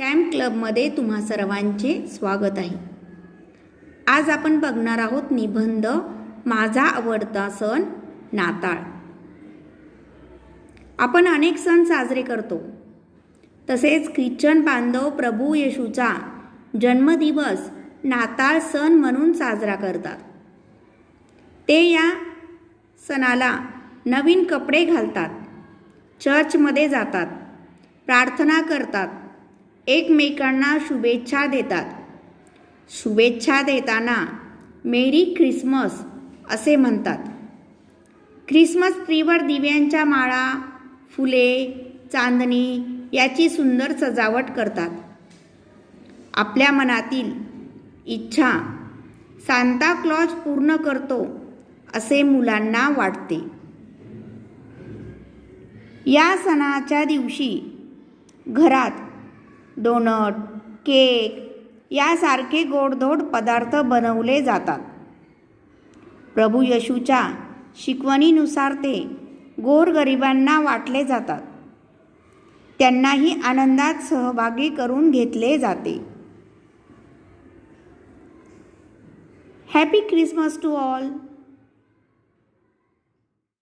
Camp क्लबमध्ये तुम्हा सर्वांचे स्वागत आहे. आज आपण बघणार आहोत निबंध माझा आवडता सण नाताळ. आपण अनेक सण साजरे करतो. तसेच ख्रिश्चन बांधव प्रभू येशूचा जन्मदिवस नाताळ सण म्हणून साजरा करतात. ते या सणाला नवीन कपडे घालतात चर्चमध्ये जातात प्रार्थना करतात एकमेकांना शुभेच्छा देतात. शुभेच्छा देताना मेरी ख्रिसमस असे म्हणतात. ख्रिसमस ट्रीवर दिव्यांच्या माळा फुले चांदणी याची सुंदर सजावट करतात. आपल्या मनातील इच्छा सांता क्लॉज पूर्ण करतो असे मुलांना वाटते. या सणाच्या दिवशी घरात डोनट केक यासारखे गोडधोड पदार्थ बनवले जातात. प्रभू यशूच्या शिकवणीनुसार ते गोरगरिबांना वाटले जातात. त्यांनाही आनंदात सहभागी करून घेतले जाते. Happy Christmas to all.